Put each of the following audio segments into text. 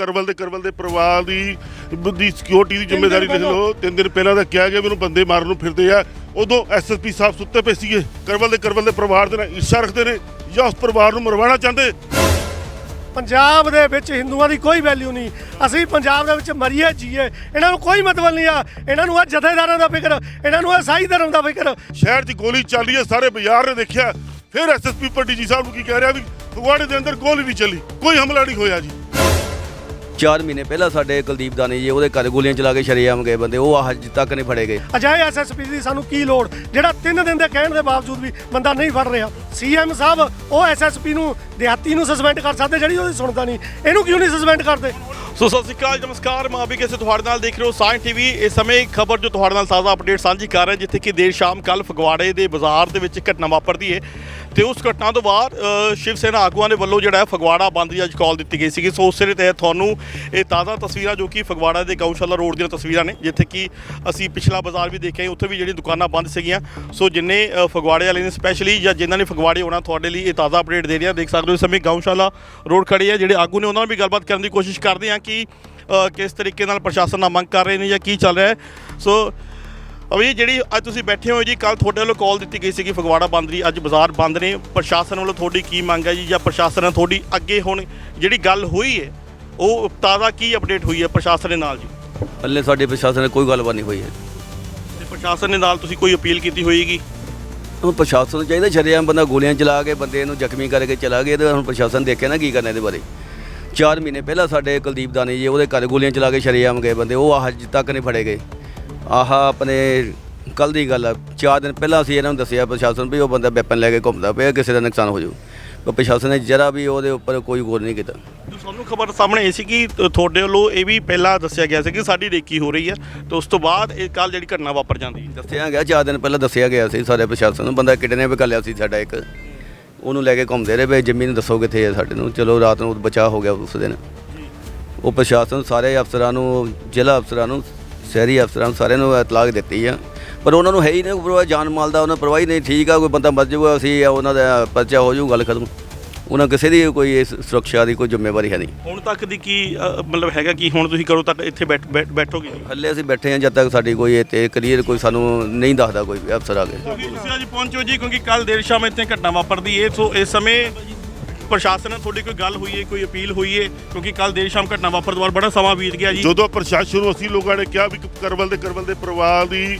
ਕਰਵਲ ਦੇ ਕਰਵਲ ਦੇ ਪਰਿਵਾਰ ਦੀ ਦੀ ਸਿਕਿਉਰਿਟੀ ਦੀ ਜ਼ਿੰਮੇਵਾਰੀ ਲਿਖ ਲਓ ਤਿੰਨ ਦਿਨ ਪਹਿਲਾਂ ਤਾਂ ਕਿਹਾ ਗਿਆ ਵੀ ਉਹਨੂੰ ਬੰਦੇ ਮਾਰਨ ਨੂੰ ਫਿਰਦੇ ਆ। ਉਦੋਂ ਐਸਐਸਪੀ ਸਾਹਿਬ ਸੁੱਤੇ ਪਏ ਸੀਗੇ। ਕਰਵਲ ਦੇ ਕਰਵਲ ਦੇ ਪਰਿਵਾਰ ਦੇ ਨਾਲ ਈਰਸ਼ਾ ਰੱਖਦੇ ਨੇ ਜਾਂ ਉਸ ਪਰਿਵਾਰ ਨੂੰ ਮਰਵਾਉਣਾ ਚਾਹੁੰਦੇ? ਪੰਜਾਬ ਦੇ ਵਿੱਚ ਹਿੰਦੂਆਂ ਦੀ ਕੋਈ ਵੈਲਿਊ ਨਹੀਂ। ਅਸੀਂ ਪੰਜਾਬ ਦੇ ਵਿੱਚ ਮਰੀਏ ਜੀਏ। ਇਹਨਾਂ ਨੂੰ ਕੋਈ ਮਤਲਬ ਨਹੀਂ ਆ। ਇਹਨਾਂ ਨੂੰ ਆ ਜਥੇਦਾਰਾਂ ਦਾ ਫਿਕਰ ਇਹਨਾਂ ਨੂੰ ਆ ਸਾਈ ਧਰਮ ਦਾ ਫਿਕਰ। ਸ਼ਹਿਰ 'ਚ ਗੋਲੀ ਚੱਲ ਹੈ ਸਾਰੇ ਬਾਜ਼ਾਰ ਨੇ ਦੇਖਿਆ। ਫਿਰ ਐਸਐਸਪੀ ਪੱਟੀ ਜੀ ਸਾਹਿਬ ਨੂੰ ਕੀ ਕਹਿ ਰਿਹਾ ਵੀ ਫਗਵਾੜੇ ਦੇ ਅੰਦਰ ਗੋਲੀ ਨਹੀਂ ਚੱਲੀ। ਕੋਈ ਹਮਲਾ ਨਹੀਂ ਹੋਇਆ ਜੀ। 4 ਮਹੀਨੇ ਪਹਿਲਾਂ ਸਾਡੇ ਕੁਲਦੀਪ ਦਾਨੀ ਜੀ ਉਹਦੇ ਘਰ ਗੋਲੀਆਂ ਚਲਾ ਕੇ ਸ਼ਰੇਆਮ ਗਏ ਬੰਦੇ ਉਹ ਅੱਜ ਤੱਕ ਨਹੀਂ ਫੜੇ ਗਏ। ਅਜਾਏ ਐਸਐਸਪੀ ਦੀ ਸਾਨੂੰ ਕੀ ਲੋੜ? ਜਿਹੜਾ 3 ਦਿਨ ਦੇ ਕਹਿਣ ਦੇ ਬਾਵਜੂਦ ਵੀ ਬੰਦਾ ਨਹੀਂ ਫੜ ਰਿਹਾ ਸੀਐਮ ਸਾਹਿਬ ਉਹ ਐਸਐਸਪੀ ਨੂੰ ਦਿਹਾਤੀ ਨੂੰ ਸਸਪੈਂਡ ਕਰ ਸਕਦੇ ਜਿਹੜੀ ਉਹਦੀ ਸੁਣਦਾ ਨਹੀਂ। ਇਹਨੂੰ ਕਿਉਂ ਨਹੀਂ ਸਸਪੈਂਡ ਕਰਦੇ? ਸੋ ਸਤਿ ਸ਼੍ਰੀ ਅਕਾਲ ਨਮਸਕਾਰ ਮੈਂ ਅਭੀ ਕਿਸੇ ਤੁਹਾਡੇ ਨਾਲ ਦੇਖ ਰਹੇ ਹੋ। ਸਾਇੰਸ ਟੀਵੀ ਇਸ ਸਮੇਂ ਇੱਕ ਖਬਰ ਜੋ ਤੁਹਾਡੇ ਨਾਲ ਤਾਜ਼ਾ ਅਪਡੇਟ ਸਾਂਝੀ ਕਰ ਰਹੇ ਜਿੱਥੇ ਕਿ ਦੇਰ ਸ਼ਾਮ ਕੱਲ ਫਗਵਾੜੇ ਦੇ ਬਾਜ਼ਾਰ ਦੇ ਵਿੱਚ ਘਟਨਾ ਵਾਪਰਦੀ ਹੈ। ਤੇ ਉਸ ਘਟਨਾ ਤੋਂ ਬਾਅਦ ਸ਼ਿਵ ਸੈਨਾ ਆਗੂਆਂ ਦੇ ਵੱਲੋਂ ਜਿਹੜਾ ਹੈ ਫਗਵਾੜਾ ਬੰਦ ਦੀ ਅੱਜ ਕਾਲ ਦਿੱਤੀ ਗਈ ਸੀਗੀ। ਸੋ ਉਸੇ ਦੇ ਤਹਿਤ ਤੁਹਾਨੂੰ ਇਹ ਤਾਜ਼ਾ ਤਸਵੀਰਾਂ ਜੋ ਕਿ ਫਗਵਾੜਾ ਦੇ ਗਊਸ਼ਾਲਾ ਰੋਡ ਦੀਆਂ ਤਸਵੀਰਾਂ ਨੇ, ਜਿੱਥੇ ਕਿ ਅਸੀਂ ਪਿਛਲਾ ਬਾਜ਼ਾਰ ਵੀ ਦੇਖਿਆ ਉੱਥੇ ਵੀ ਜਿਹੜੀ ਦੁਕਾਨਾਂ ਬੰਦ ਸੀਗੀਆਂ। ਸੋ ਜਿੰਨੇ ਫਗਵਾੜੇ ਵਾਲੇ ਨੇ ਸਪੈਸ਼ਲੀ ਜਾਂ ਜਿਨ੍ਹਾਂ ਨੇ ਫਗਵਾੜੇ ਹੋਣਾ ਤੁਹਾਡੇ ਲਈ ਇਹ ਤਾਜ਼ਾ ਅਪਡੇਟ ਦੇ ਰਿਹਾ ਦੇਖ ਸਕਦੇ ਹੋ ਇਸ ਸਮੇਂ ਗਊਸ਼ਾਲਾ ਰੋਡ ਖੜੀ ਹੈ। ਜਿਹੜੇ ਆਗੂ ਨੇ ਉਹਨਾਂ ਨਾਲ ਵੀ ਗੱਲਬਾਤ ਕਰਨ ਦੀ ਕੋਸ਼ਿਸ਼ ਕਰਦੇ ਹਾਂ ਕਿ ਕਿਸ ਤਰੀਕੇ ਨਾਲ ਪ੍ਰਸ਼ਾਸਨ ਨਾਲ ਮੰਗ ਕਰ ਰਹੇ ਨੇ ਜਾਂ ਕੀ ਚੱਲ ਰਿਹਾ ਹੈ। ਸੋ ਅਭੀ ਜਿਹੜੀ ਅੱਜ ਤੁਸੀਂ ਬੈਠੇ ਹੋ ਜੀ ਕੱਲ ਤੁਹਾਡੇ ਵੱਲੋਂ ਕਾਲ ਦਿੱਤੀ ਗਈ ਸੀ ਕਿ ਫਗਵਾੜਾ ਬੰਦ ਦੀ। ਅੱਜ ਬਾਜ਼ਾਰ ਬੰਦ ਨੇ। ਪ੍ਰਸ਼ਾਸਨ ਵੱਲੋਂ ਤੁਹਾਡੀ ਕੀ ਮੰਗ ਹੈ ਜੀ? ਜਾਂ ਪ੍ਰਸ਼ਾਸਨ ਨਾਲ ਤੁਹਾਡੀ ਅੱਗੇ ਹੁਣ ਜਿਹੜੀ ਗੱਲ ਹੋਈ ਹੈ ਉਹ ਤਾਜ਼ਾ ਕੀ ਅਪਡੇਟ ਹੋਈ ਹੈ ਪ੍ਰਸ਼ਾਸਨ ਦੇ ਨਾਲ ਜੀ? ਹੱਲੇ ਸਾਡੇ ਪ੍ਰਸ਼ਾਸਨ ਨੇ ਕੋਈ ਗੱਲਬਾਤ ਨਹੀਂ ਹੋਈ ਹੈ। ਤੇ ਪ੍ਰਸ਼ਾਸਨ ਦੇ ਨਾਲ ਤੁਸੀਂ ਕੋਈ ਅਪੀਲ ਕੀਤੀ ਹੋਏਗੀ? ਹੁਣ ਪ੍ਰਸ਼ਾਸਨ ਨੂੰ ਚਾਹੀਦਾ ਸ਼ਰੇਆਮ ਬੰਦਾ ਗੋਲੀਆਂ ਚਲਾ ਕੇ ਬੰਦੇ ਨੂੰ ਜ਼ਖਮੀ ਕਰਕੇ ਚਲਾ ਗਿਆ ਤੇ ਹੁਣ ਪ੍ਰਸ਼ਾਸਨ ਦੇਖੇ ਨਾ ਕੀ ਕਰਨਾ ਇਹਦੇ ਬਾਰੇ। 4 ਮਹੀਨੇ ਪਹਿਲਾਂ ਸਾਡੇ ਕੁਲਦੀਪ ਦਾਨੀ ਜੀ ਉਹਦੇ ਘਰ ਗੋਲੀਆਂ ਚਲਾ ਕੇ ਸ਼ਰੇਆਮ ਗਏ ਬੰਦੇ ਉਹ ਅੱਜ ਤੱਕ ਨਹੀਂ ਫੜੇ ਗਏ। ਆਹ ਆਪਣੇ ਕੱਲ ਦੀ ਗੱਲ ਆ 4 ਦਿਨ ਪਹਿਲਾਂ ਅਸੀਂ ਇਹਨਾਂ ਨੂੰ ਦੱਸਿਆ ਪ੍ਰਸ਼ਾਸਨ ਵੀ ਉਹ ਬੰਦਾ ਵੈਪਨ ਲੈ ਕੇ ਘੁੰਮਦਾ ਪਿਆ ਕਿਸੇ ਦਾ ਨੁਕਸਾਨ ਹੋ ਜਾਊ। ਪਰ ਪ੍ਰਸ਼ਾਸਨ ਨੇ ਜਰਾ ਵੀ ਉਹਦੇ ਉੱਪਰ ਕੋਈ ਗੌਰ ਨਹੀਂ ਕੀਤਾ। ਸਾਨੂੰ ਖਬਰ ਸਾਹਮਣੇ ਇਹ ਸੀ ਕਿ ਤੁਹਾਡੇ ਵੱਲੋਂ ਇਹ ਵੀ ਪਹਿਲਾਂ ਦੱਸਿਆ ਗਿਆ ਸੀ ਕਿ ਸਾਡੀ ਰੇਕੀ ਹੋ ਰਹੀ ਹੈ ਤੇ ਉਸ ਤੋਂ ਬਾਅਦ ਇਹ ਕੱਲ ਜਿਹੜੀ ਘਟਨਾ ਵਾਪਰ ਜਾਂਦੀ ਹੈ। ਦੱਸਿਆ ਗਿਆ ਚਾਰ ਦਿਨ ਪਹਿਲਾਂ ਦੱਸਿਆ ਗਿਆ ਸੀ ਸਾਰੇ ਪ੍ਰਸ਼ਾਸਨ ਨੂੰ ਬੰਦਾ ਕਿਡਨੈਪ ਕਰ ਲਿਆ ਸੀ ਸਾਡਾ ਇੱਕ। ਉਹਨੂੰ ਲੈ ਕੇ ਘੁੰਮਦੇ ਰਹੇ ਵੀ ਜੰਮੀ ਨੂੰ ਦੱਸੋ ਕਿੱਥੇ ਹੈ ਸਾਡੇ ਨੂੰ ਚਲੋ ਰਾਤ ਨੂੰ ਬਚਾਅ ਹੋ ਗਿਆ ਉਸ ਦਿਨ। ਉਹ ਪ੍ਰਸ਼ਾਸਨ ਸਾਰੇ ਅਫਸਰਾਂ ਨੂੰ ਜ਼ਿਲ੍ਹਾ ਅਫਸਰਾਂ ਨੂੰ ਸ਼ਹਿਰੀ ਅਫਸਰਾਂ ਨੂੰ ਸਾਰਿਆਂ ਨੂੰ ਇਤਲਾਹ ਦਿੱਤੀ ਆ। ਪਰ ਉਹਨਾਂ ਨੂੰ ਹੈ ਹੀ ਨਹੀਂ ਪਰਵਾਹ ਜਾਨ ਮਾਲ ਦਾ ਉਹਨਾਂ ਪਰਵਾਹ ਹੀ ਨਹੀਂ ਠੀਕ ਆ ਕੋਈ ਬੰਦਾ ਮਰ ਜਾਊਗਾ ਅਸੀਂ ਉਹਨਾਂ ਦਾ ਪਰਚਾ ਹੋ ਜਾਊ ਗੱਲ ਖਤਮ। ਉਹਨਾਂ ਕਿਸੇ ਦੀ ਕੋਈ ਇਸ ਸੁਰੱਖਿਆ ਦੀ ਕੋਈ ਜ਼ਿੰਮੇਵਾਰੀ ਹੈ ਨਹੀਂ। ਹੁਣ ਤੱਕ ਦੀ ਕੀ ਅ, ਮਤਲਬ ਹੈਗਾ ਕਿ ਹੁਣ ਤੁਸੀਂ ਕਰੋ ਤੱਕ ਇੱਥੇ ਬੈਠ- ਬੈਠ- ਬੈਠੋਗੇ ਜੀ? ਹੱਲੇ ਅਸੀਂ ਬੈਠੇ ਹਾਂ ਜਦ ਤੱਕ ਸਾਡੀ ਕੋਈ ਇੱਥੇ ਕਲੀਅਰ ਕੋਈ ਸਾਨੂੰ ਨਹੀਂ ਦੱਸਦਾ ਕੋਈ ਵੀ ਅਫਸਰ ਆ ਕੇ। ਤੁਸੀਂ ਅੱਜ ਪਹੁੰਚੋ ਜੀ ਕਿਉਂਕਿ ਕੱਲ ਦੇਰ ਸ਼ਾਮ ਇੱਥੇ ਘਟਨਾ ਵਾਪਰਦੀ ਏ ਸੋ ਇਸ ਸਮੇਂ ਪ੍ਰਸ਼ਾਸਨ ਨਾਲ ਤੁਹਾਡੀ ਕੋਈ ਗੱਲ ਹੋਈ ਏ ਕੋਈ ਅਪੀਲ ਹੋਈ ਏ ਕਿਉਂਕਿ ਕੱਲ ਦੇਰ ਸ਼ਾਮ ਘਟਨਾ ਵਾਪਰਨ ਤੋਂ ਬਾਅਦ ਬੜਾ ਸਮਾਂ ਬੀਤ ਗਿਆ ਜੀ। ਜਦੋਂ ਪ੍ਰਸ਼ਾਸਨ ਨੂੰ ਅਸੀਂ ਲੋਕਾਂ ਨੇ ਕਿਹਾ ਵੀ ਕਰਵਲ ਦੇ ਕਰਵਲ ਦੇ ਪਰਿਵਾਰ ਦੀ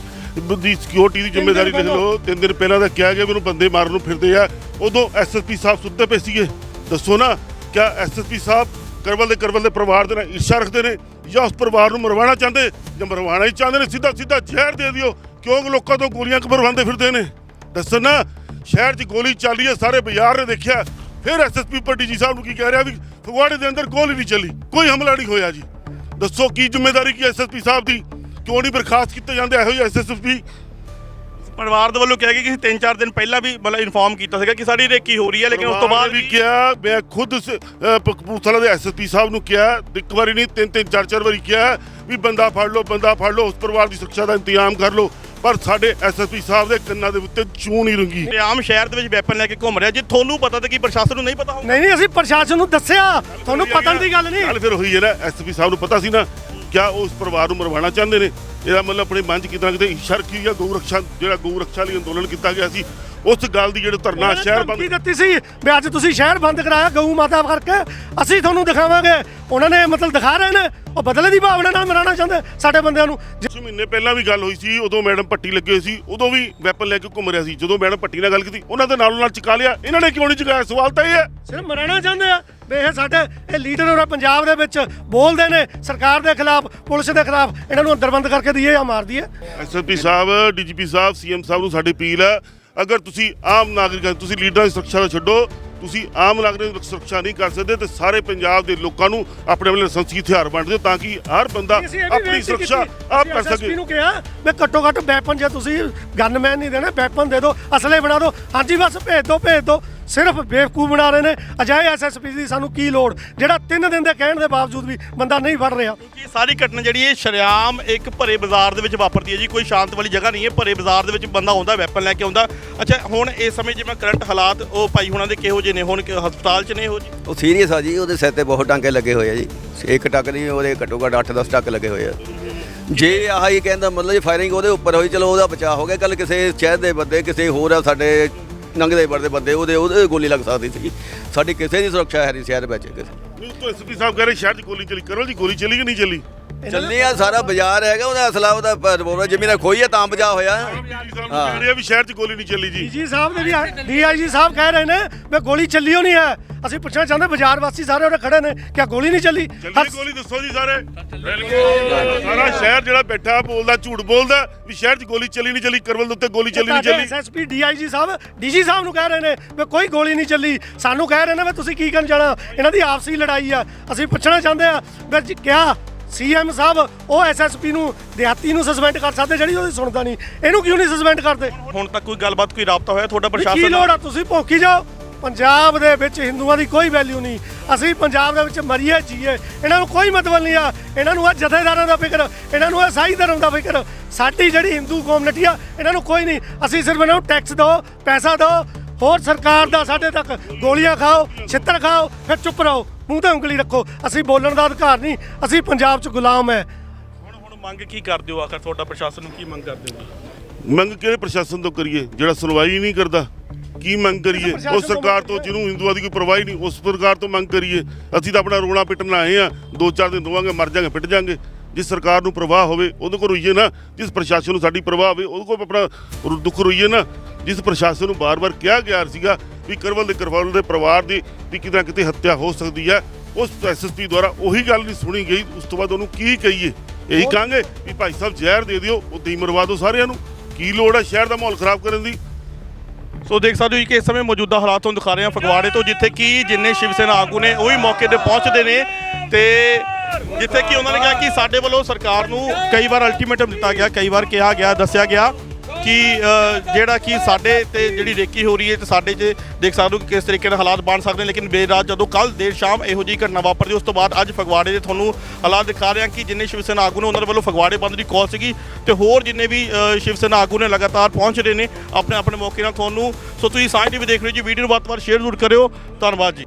ਦੀ ਸਿਕਿਉਰਿਟੀ ਦੀ ਜ਼ਿੰਮੇਵਾਰੀ ਲਿਖ ਲਓ। ਤਿੰਨ ਦਿਨ ਪਹਿਲਾਂ ਤਾਂ ਕਿਹਾ ਗਿਆ ਵੀ ਉਹਨੂੰ ਬੰਦੇ ਮਾਰਨ ਨੂੰ ਫਿਰਦੇ ਆ। ਉਦੋਂ ਐਸਐਸਪੀ ਸਾਹਿਬ ਸੁੱਤੇ ਪਏ ਸੀਗੇ। ਦੱਸੋ ਨਾ ਕਿਆ ਐਸਐਸਪੀ ਸਾਹਿਬ ਕਰਵਲ ਦੇ ਕਰਵਲ ਦੇ ਪਰਿਵਾਰ ਦੇ ਨਾਲ ਈਰਸ਼ਾ ਰੱਖਦੇ ਨੇ ਜਾਂ ਉਸ ਪਰਿਵਾਰ ਨੂੰ ਮਰਵਾਉਣਾ ਚਾਹੁੰਦੇ? ਜਾਂ ਮਰਵਾਉਣਾ ਹੀ ਚਾਹੁੰਦੇ ਨੇ ਸਿੱਧਾ ਸਿੱਧਾ ਜ਼ਹਿਰ ਦੇ ਦਿਓ। ਕਿਉਂ ਲੋਕਾਂ ਤੋਂ ਗੋਲੀਆਂ ਕਬਰਵਾਉਂਦੇ ਫਿਰਦੇ ਨੇ? ਦੱਸੋ ਨਾ ਸ਼ਹਿਰ 'ਚ ਗੋਲੀ ਚੱਲ ਰਹੀ ਹੈ ਸਾਰੇ ਬਾਜ਼ਾਰ ਨੇ ਦੇਖਿਆ। ਫਿਰ ਐਸਐਸਪੀ ਪੱਟੀ ਜੀ ਸਾਹਿਬ ਨੂੰ ਕੀ ਕਹਿ ਰਿਹਾ ਵੀ ਫਗਵਾੜੇ ਦੇ ਅੰਦਰ ਗੋਲੀ ਨਹੀਂ ਚੱਲੀ ਕੋਈ ਹਮਲਾ ਨਹੀਂ ਹੋਇਆ ਜੀ। ਦੱਸੋ ਕੀ ਜ਼ਿੰਮੇਵਾਰੀ ਕੀ ਐਸਐਸਪੀ ਸਾਹਿਬ ਦੀ? ਕਿਉਂ ਨਹੀਂ ਬਰਖਾਸਤ ਕੀਤੇ ਜਾਂਦੇ ਇਹੋ ਜਿਹੇ ਐਸਐਸਪੀ ਪਰਿਵਾਰ ਦੇ ਵੱਲੋਂ ਕਿਹਾ ਗਿਆ ਕਿ ਅਸੀਂ ਤਿੰਨ ਚਾਰ ਦਿਨ ਪਹਿਲਾਂ ਵੀ ਮਤਲਬ ਇਨਫੋਰਮ ਕੀਤਾ ਸੀਗਾ ਕਿ ਸਾਡੀ ਰੇਕੀ ਹੋ ਰਹੀ ਹੈ ਲੇਕਿਨ ਉਸ ਤੋਂ ਬਾਅਦ ਵੀ ਕਿਹਾ ਮੈਂ ਖੁਦ ਕਪੂਰਥਲਾ ਦੇ ਐਸਐਸਪੀ ਸਾਹਿਬ ਨੂੰ ਕਿਹਾ ਇੱਕ ਵਾਰੀ ਨਹੀਂ ਤਿੰਨ ਤਿੰਨ ਚਾਰ ਚਾਰ ਵਾਰੀ ਕਿਹਾ ਵੀ ਬੰਦਾ ਫੜ ਲਓ ਬੰਦਾ ਫੜ ਲਓ ਉਸ ਪਰਿਵਾਰ ਦੀ ਸੁਰੱਖਿਆ ਦਾ ਇੰਤਜ਼ਾਮ ਕਰ ਲਓ। ਪਰ ਸਾਡੇ ਐਸਐਸਪੀ ਸਾਹਿਬ ਦੇ ਕੰਨਾਂ ਦੇ ਉੱਤੇ ਚੂੰ ਨਹੀਂ ਰੰਗੀ। ਤੇ ਆਮ ਸ਼ਹਿਰ ਦੇ ਵਿੱਚ ਵੈਪਨ ਲੈ ਕੇ ਘੁੰਮ ਰਿਹਾ। ਜੇ ਤੁਹਾਨੂੰ ਪਤਾ ਤਾਂ ਕੀ ਪ੍ਰਸ਼ਾਸਨ ਨੂੰ ਨਹੀਂ ਪਤਾ ਹੋਊਗਾ? ਨਹੀਂ ਨਹੀਂ ਅਸੀਂ ਪ੍ਰਸ਼ਾਸਨ ਨੂੰ ਦੱਸਿਆ। ਤੁਹਾਨੂੰ ਪਤਨ ਦੀ ਗੱਲ ਨਹੀਂ। ਗੱਲ ਫਿਰ ਹੋਈ ਹੈ ਨਾ ਐਸਐਸਪੀ ਸਾਹਿਬ ਨੂੰ ਪਤਾ ਸੀ ਨਾ ਕਿਆ ਉਹ ਉਸ ਪਰਿਵਾਰ ਨੂੰ ਮਰਵਾਉਣਾ ਚਾਹੁੰਦੇ ਨੇ। ਇਹਦਾ ਮਤਲਬ ਆਪਣੇ ਮਨ 'ਚ ਕਿਤੇ ਨਾ ਕਿਤੇ ਸ਼ਰਕੀ ਜਾਂ ਗਊ ਰੱਖਿਆ ਜਿਹੜਾ ਗਊ ਰੱਖਿਆ ਲਈ ਅੰਦੋਲਨ ਕੀਤਾ ਗਿਆ ਸੀ ਉਸ ਗੱਲ ਦੀ ਜਿਹੜੇ ਧਰਨਾ ਸ਼ਹਿਰ ਬੰਦ ਦਿੱਤੀ ਸੀ। ਵੀ ਅੱਜ ਤੁਸੀਂ ਸ਼ਹਿਰ ਬੰਦ ਕਰਾਇਆ ਗਊ ਮਾਤਾ ਕਰਕੇ ਅਸੀਂ ਤੁਹਾਨੂੰ ਦਿਖਾਵਾਂਗੇ। ਉਹਨਾਂ ਨੇ ਮਤਲਬ ਦਿਖਾ ਰਹੇ ਨੇ। ਉਹ ਬਦਲੇ ਦੀ ਭਾਵਨਾ ਨਾਲ ਮਰਾਣਾ ਚਾਹੁੰਦੇ ਸਾਡੇ ਬੰਦਿਆਂ ਨੂੰ। ਜੇ- ਕੁਝ ਮਹੀਨੇ ਪਹਿਲਾਂ ਵੀ ਗੱਲ ਹੋਈ ਸੀ ਉਦੋਂ ਮੈਡਮ ਪੱਟੀ ਲੱਗੇ ਹੋਏ ਸੀ ਉਦੋਂ ਵੀ ਵੈਪਨ ਲੈ ਕੇ ਘੁੰਮ ਰਿਹਾ ਸੀ। ਜਦੋਂ ਮੈਡਮ ਪੱਟੀ ਨਾਲ ਗੱਲ ਕੀਤੀ ਉਹਨਾਂ ਦੇ ਨਾਲੋਂ ਨਾਲ ਚੁਕਾ ਲਿਆ। ਇਹਨਾਂ ਨੇ ਕਿਉਂ ਨਹੀਂ ਚੁਕਾਇਆ? ਸਵਾਲ ਤਾਂ ਇਹ ਹੈ। ਸਿਰਫ ਮਰਾਣਾ ਚਾਹੁੰਦੇ ਆ। ਵੀ ਇਹ ਸਾਡੇ ਇਹ ਲੀਡਰ ਉਹਨਾਂ ਪੰਜਾਬ ਦੇ ਵਿੱਚ ਬੋਲਦੇ ਨੇ ਸਰਕਾਰ ਦੇ ਖਿਲਾਫ ਪੁਲਿਸ ਦੇ ਖਿਲਾਫ। ਇਹਨਾਂ ਨੂੰ ਅੰਦਰ ਬੰਦ ਕਰਕੇ ਦਈਏ ਜਾਂ ਮਾਰ ਦਈਏ। ਐਸਐਸਪੀ ਸਾਹਿਬ ਡੀਜੀਪੀ ਸਾਹਿਬ ਸੀਐਮ ਸਾਹਿਬ ਨੂੰ ਸਾਡੀ ਅਪੀਲ ਹੈ ਅਗਰ ਤੁਸੀਂ ਆਮ ਨਾਗਰਿਕਾਂ ਤੁਸੀਂ ਲੀਡਰਾਂ ਦੀ ਸੁਰੱਖਿਆ ਦਾ ਛੱਡੋ ਤੁਸੀਂ ਆਮ ਨਾਗਰਿਕਾਂ ਦੀ ਸੁਰੱਖਿਆ ਨਹੀਂ ਕਰ ਸਕਦੇ ਤੇ ਸਾਰੇ ਪੰਜਾਬ ਦੇ ਲੋਕਾਂ ਨੂੰ ਆਪਣੇ ਵੱਲ ਲਾਇਸੈਂਸੀ ਹਥਿਆਰ ਵੰਡ ਦਿਓ ਤਾਂ ਕਿ ਹਰ ਬੰਦਾ ਆਪਣੀ ਸੁਰੱਖਿਆ। ਆਪ ਕਰ ਸਕੇ। ਨੂੰ ਕਿਹਾ ਵੀ ਘੱਟੋ ਘੱਟ ਵੈਪਨ ਜੇ ਤੁਸੀਂ ਗਨਮੈਨ ਨਹੀਂ ਦੇਣਾ ਵੈਪਨ ਦੇ ਦਿਓ ਅਸਲੇ ਬਣਾ ਦਿਓ। ਹਾਂਜੀ ਬਸ ਭੇਜ ਦਿਓ ਭੇਜ ਦਿਓ। ਸਿਰਫ ਬੇਵਕੂਫ ਬਣਾ ਰਹੇ ਨੇ। ਅਜਿਹੇ ਐਸਐਸਪੀ ਦੀ ਸਾਨੂੰ ਕੀ ਲੋੜ? ਜਿਹੜਾ 3 ਦਿਨ ਦੇ ਕਹਿਣ ਦੇ ਬਾਵਜੂਦ ਵੀ ਬੰਦਾ ਨਹੀਂ ਫੜ ਰਿਹਾ। ਕਿ ਇਹ ਸਾਰੀ ਘਟਨਾ ਜਿਹੜੀ ਇਹ ਸ਼ਰੇਆਮ ਇੱਕ ਭਰੇ ਬਾਜ਼ਾਰ ਦੇ ਵਿੱਚ ਵਾਪਰਦੀ ਹੈ ਜੀ। ਕੋਈ ਸ਼ਾਂਤ ਵਾਲੀ ਜਗ੍ਹਾ ਨਹੀਂ ਹੈ। ਭਰੇ ਬਾਜ਼ਾਰ ਦੇ ਵਿੱਚ ਬੰਦਾ ਆਉਂਦਾ ਵੈਪਨ ਲੈ ਕੇ ਆਉਂਦਾ। ਅੱਛਾ ਹੁਣ ਇਸ ਸਮੇਂ ਜਿਵੇਂ ਕਰੰਟ ਹਾਲਾਤ ਉਹ ਭਾਈ ਹੁਣਾਂ ਦੇ ਕਿਹੋ ਜਿਹੇ ਨੇ? ਹੁਣ ਕਿ ਹਸਪਤਾਲ 'ਚ ਨੇ ਉਹ ਜੀ ਉਹ ਸੀਰੀਅਸ ਆ ਜੀ। ਉਹਦੇ ਸਿਰ ਤੇ ਬਹੁਤ ਟਾਂਕੇ ਲੱਗੇ ਹੋਏ ਆ ਜੀ। ਇੱਕ ਟੱਕ ਨਹੀਂ ਉਹਦੇ ਘੱਟੋ ਘੱਟ 8-10 ਟੱਕ ਲੱਗੇ ਹੋਏ ਆ। ਜੇ ਆਹ ਹੀ ਕਹਿੰਦਾ ਮਤਲਬ ਜੇ ਫਾਇਰਿੰਗ ਉਹਦੇ ਉੱਪਰ ਹੋਈ ਚਲੋ ਉਹਦਾ ਬਚਾਅ ਹੋ ਗਿਆ। ਕੱਲ ਕਿਸੇ ਸ਼ਹਿਰ ਦੇ ਬੰਦੇ ਕਿਸੇ ਹੋਰ ਆ ਸਾਡੇ ਲੰਘਦੇ ਵਰਦੇ ਬੰਦੇ, ਉਹਦੇ ਉਹਦੇ ਗੋਲੀ ਲੱਗ ਸਕਦੀ ਸੀ। ਸਾਡੀ ਕਿਸੇ ਦੀ ਸੁਰੱਖਿਆ ਹੈ ਨਹੀਂ ਸ਼ਹਿਰ ਵਿੱਚ ਨਹੀਂ ਤੋਂ ਐਸਪੀ ਸਾਹਿਬ ਕਹਿ ਰਹੇ, ਸ਼ਹਿਰ 'ਚ ਗੋਲੀ ਚੱਲੀ, ਕਰੋ ਦੀ ਗੋਲੀ ਚਲੀ ਕਿ ਨਹੀਂ ਚੱਲੀ? ਚੱਲੇ ਆ ਸਾਰਾ ਬਾਜ਼ਾਰ ਹੈਗਾ ਉਹਦਾ ਅਸਲਾ ਉਹਦਾ ਰਿਵੋਲਵਰ ਜ਼ਮੀਨ ਖੋਈ ਆ ਤਾਂ ਬਚਾਅ ਹੋਇਆ। ਨੂੰ ਕਹਿ ਰਹੇ ਵੀ ਸ਼ਹਿਰ 'ਚ ਗੋਲੀ ਨਹੀਂ ਚੱਲੀ ਜੀ। ਡੀਜੀ ਸਾਹਿਬ ਦੇ ਵੀ ਡੀਆਈਜੀ ਸਾਹਿਬ ਕਹਿ ਰਹੇ ਨੇ ਵੀ ਗੋਲੀ ਚੱਲੀ ਹੋ ਨਹੀਂ ਹੈ ਅਸੀਂ ਪੁੱਛਣਾ ਚਾਹੁੰਦੇ ਬਾਜ਼ਾਰ ਵਾਸੀ ਸਾਰੇ ਉਰੇ ਖੜੇ ਨੇ ਕਿ ਗੋਲੀ ਨਹੀਂ ਚੱਲੀ? ਚੱਲੀ ਗੋਲੀ ਦੱਸੋ ਜੀ ਸਾਰੇ। ਬਿਲਕੁਲ ਸਾਰਾ ਸ਼ਹਿਰ ਜਿਹੜਾ ਬੈਠਾ ਬੋਲਦਾ ਝੂਠ ਬੋਲਦਾ ਵੀ ਸ਼ਹਿਰ 'ਚ ਗੋਲੀ ਚੱਲੀ ਨਹੀਂ ਚੱਲੀ ਕਰਵਲ ਦੇ ਉੱਤੇ ਗੋਲੀ ਚੱਲੀ ਨਹੀਂ ਚੱਲੀ। ਐਸਐਸਪੀ ਡੀਆਈਜੀ ਸਾਹਿਬ ਡੀਜੀ ਸਾਹਿਬ ਨੂੰ ਕਹਿ ਰਹੇ ਨੇ ਵੀ ਕੋਈ ਗੋਲੀ ਨਹੀਂ ਚੱਲੀ। ਸਾਨੂੰ ਕਹਿ ਰਹੇ ਨੇ ਵੀ ਤੁਸੀਂ ਕੀ ਕਰਨ ਜਾਣਾ? ਇਹਨਾਂ ਦੀ ਆਪਸੀ ਲੜਾਈ ਆ। ਅਸੀਂ ਪੁੱਛਣਾ ਚਾਹੁੰਦੇ ਆ ਵੀ ਜੀ ਕਿਆ ਸੀਐਮ ਸਾਹਿਬ ਉਹ ਐਸਐਸਪੀ ਨੂੰ ਦਿਹਾਤੀ ਨੂੰ ਸਸਪੈਂਡ ਕਰ ਸਕਦੇ ਜਿਹੜੀ ਉਹਦੀ ਸੁਣਦਾ ਨਹੀਂ। ਇਹਨੂੰ ਕਿਉਂ ਨਹੀਂ ਸਸਪੈਂਡ ਕਰਦੇ? ਹੁਣ ਤੱਕ ਕੋਈ ਗੱਲਬਾਤ ਕੋਈ ਰਾਬਤਾ ਹੋਇਆ ਤੁਹਾਡਾ ਵੀ ਕੀ ਪ੍ਰਸ਼ਾਸਨ ਲੋੜ? ਆ? ਤੁਸੀਂ ਭੌਂਕੀ ਜਾਓ। ਪੰਜਾਬ ਦੇ ਵਿੱਚ ਹਿੰਦੂਆਂ ਦੀ ਕੋਈ ਵੈਲਿਊ ਨਹੀਂ। ਅਸੀਂ ਪੰਜਾਬ ਦੇ ਵਿੱਚ ਮਰੀਏ ਜੀਏ। ਇਹਨਾਂ ਨੂੰ ਕੋਈ ਮਤਲਬ ਨਹੀਂ ਆ। ਇਹਨਾਂ ਨੂੰ ਆ ਜਥੇਦਾਰਾਂ ਦਾ ਫਿਕਰ ਇਹਨਾਂ ਨੂੰ ਆ ਸਾਈ ਧਰਮ ਦਾ ਫਿਕਰ। ਸਾਡੀ ਜਿਹੜੀ ਹਿੰਦੂ ਕਮਿਊਨਿਟੀ ਆ ਇਹਨਾਂ ਨੂੰ ਕੋਈ ਨਹੀਂ। ਅਸੀਂ ਸਿਰਫ ਇਹਨਾਂ ਨੂੰ ਟੈਕਸ ਦਿਓ ਪੈਸਾ ਦਿਓ। ਹੋਰ ਸਰਕਾਰ ਦਾ ਸਾਡੇ ਤੱਕ ਗੋਲੀਆਂ ਖਾਓ ਛਿੱਤਰ ਖਾਓ ਫਿਰ ਚੁੱਪ ਰਹੋ। ਮੂੰਹ ਤੇ ਉਂਗਲੀ ਰੱਖੋ ਅਸੀਂ ਬੋਲਣ ਦਾ ਅਧਿਕਾਰ ਨਹੀਂ ਅਸੀਂ ਪੰਜਾਬ 'ਚ ਗੁਲਾਮ ਹੈ ਹੁਣ ਹੁਣ ਮੰਗ ਕੀ ਕਰਦੇ ਹੋ? ਆਖਰ ਤੁਹਾਡਾ ਪ੍ਰਸ਼ਾਸਨ ਨੂੰ ਕੀ ਮੰਗ ਕਰਦੇ ਹੋ? ਮੰਗ ਕਿਹੜੇ ਪ੍ਰਸ਼ਾਸਨ ਤੋਂ ਕਰੀਏ? ਜਿਹੜਾ ਸੁਣਵਾਈ ਹੀ ਨਹੀਂ ਕਰਦਾ ਕੀ ਮੰਗ ਕਰੀਏ? ਉਸ ਸਰਕਾਰ ਤੋਂ ਜਿਹਨੂੰ ਹਿੰਦੂਆਂ ਦੀ ਕੋਈ ਪਰਵਾਹ ਹੀ ਨਹੀਂ ਉਸ ਸਰਕਾਰ ਤੋਂ ਮੰਗ ਕਰੀਏ। ਅਸੀਂ ਤਾਂ ਆਪਣਾ ਰੋਣਾ ਪਿੱਟਣ ਆਏ ਆ ਦੋ ਚਾਰ ਦਿਨ ਰੋਵਾਂਗੇ ਮਰ ਜਾਾਂਗੇ ਪਿੱਟ ਜਾਾਂਗੇ। ਜਿਸ ਸਰਕਾਰ ਨੂੰ ਪ੍ਰਵਾਹ ਹੋਵੇ ਉਹਦੇ ਕੋਲ ਰੋਈਏ ਨਾ ਜਿਸ ਪ੍ਰਸ਼ਾਸਨ ਨੂੰ ਸਾਡੀ ਪ੍ਰਵਾਹ ਹੋਵੇ ਉਹਦੇ ਕੋਲ ਆਪਣਾ ਦੁੱਖ ਰੋਈਏ ਨਾ ਜਿਸ ਪ੍ਰਸ਼ਾਸਨ ਨੂੰ ਬਾਰ-ਬਾਰ ਕਿਹਾ ਗਿਆ ਸੀਗਾ ਵੀ ਕਰਵਲ ਦੇ ਕਰਵਲ ਦੇ ਪਰਿਵਾਰ ਦੀ ਵੀ ਕਿਤੇ ਕਿਤੇ ਹੱਤਿਆ ਹੋ ਸਕਦੀ ਹੈ ਉਸ ਐਸਐਸਪੀ ਦੁਆਰਾ ਉਹੀ ਗੱਲ ਨਹੀਂ ਸੁਣੀ ਗਈ ਉਸ ਤੋਂ ਬਾਅਦ ਉਹਨੂੰ ਕੀ ਕਹੀਏ? ਇਹੀ ਕਹਾਂਗੇ ਵੀ ਭਾਈ ਸਾਹਿਬ ਜ਼ਹਿਰ ਦੇ ਦਿਓ ਉੱਤੇ ਹੀ ਮਰਵਾ ਦਿਓ ਸਾਰਿਆਂ ਨੂੰ। ਕੀ ਲੋੜ ਹੈ ਸ਼ਹਿਰ ਦਾ ਮਾਹੌਲ ਖਰਾਬ ਕਰਨ ਦੀ? ਸੋ ਦੇਖ ਸਕਦੇ ਹੋ ਕਿ ਇਸ ਸਮੇਂ ਮੌਜੂਦਾ ਹਾਲਾਤ ਤੁਹਾਨੂੰ ਦਿਖਾ ਰਹੇ ਹਾਂ ਫਗਵਾੜੇ ਤੋਂ ਜਿੱਥੇ ਕਿ ਜਿੰਨੇ ਸ਼ਿਵ ਸੈਨਾ ਆਗੂ ਨੇ ਉਹ ਮੌਕੇ ਤੇ ਪਹੁੰਚਦੇ ਨੇ ਤੇ ਜਿੱਥੇ ਕਿ ਉਹਨਾਂ ਨੇ ਕਿਹਾ ਕਿ ਸਾਡੇ ਵੱਲੋਂ ਸਰਕਾਰ ਨੂੰ ਕਈ ਵਾਰ ਅਲਟੀਮੇਟਮ ਦਿੱਤਾ ਗਿਆ, ਕਈ ਵਾਰ ਕਿਹਾ ਗਿਆ, ਦੱਸਿਆ ਗਿਆ ਕਿ ਜਿਹੜਾ ਕਿ ਸਾਡੇ ਤੇ ਜਿਹੜੀ ਰੇਕੀ ਹੋ ਰਹੀ ਹੈ ਤੇ ਸਾਡੇ 'ਚ ਦੇਖ ਸਕਦੇ ਹੋ ਕਿ ਕਿਸ ਤਰੀਕੇ ਨਾਲ ਹਾਲਾਤ ਬਣ ਸਕਦੇ ਨੇ, ਲੇਕਿਨ ਬੇਰਾਤ ਜਦੋਂ ਕੱਲ ਦੇਰ ਸ਼ਾਮ ਇਹੋ ਜਿਹੀ ਘਟਨਾ ਵਾਪਰਦੀ, ਉਸ ਤੋਂ ਬਾਅਦ ਅੱਜ ਫਗਵਾੜੇ ਦੇ ਤੁਹਾਨੂੰ ਹਾਲਾਤ ਦਿਖਾ ਰਹੇ ਹਾਂ ਕਿ ਜਿੰਨੇ ਸ਼ਿਵ ਸੈਨਾ ਆਗੂ ਨੇ ਉਹਨਾਂ ਦੇ ਵੱਲੋਂ ਫਗਵਾੜੇ ਬੰਦ ਦੀ ਕਾਲ ਸੀਗੀ ਤੇ ਹੋਰ ਜਿੰਨੇ ਵੀ ਸ਼ਿਵ ਸੈਨਾ ਆਗੂ ਨੇ ਲਗਾਤਾਰ ਪਹੁੰਚ ਰਹੇ ਨੇ ਆਪਣੇ ਆਪਣੇ ਮੌਕੇ ਨਾਲ ਤੁਹਾਨੂੰ, ਸੋ ਤੁਸੀਂ ਸਾਂਝ ਟੀਵੀ ਦੇਖ ਰਹੇ ਹੋ ਜੀ, ਵੀਡੀਓ ਨੂੰ ਵੱਧ ਤੋਂ ਵੱਧ ਸ਼ੇਅਰ ਜ਼ਰੂਰ ਕਰਿਓ, ਧੰਨਵਾਦ ਜੀ।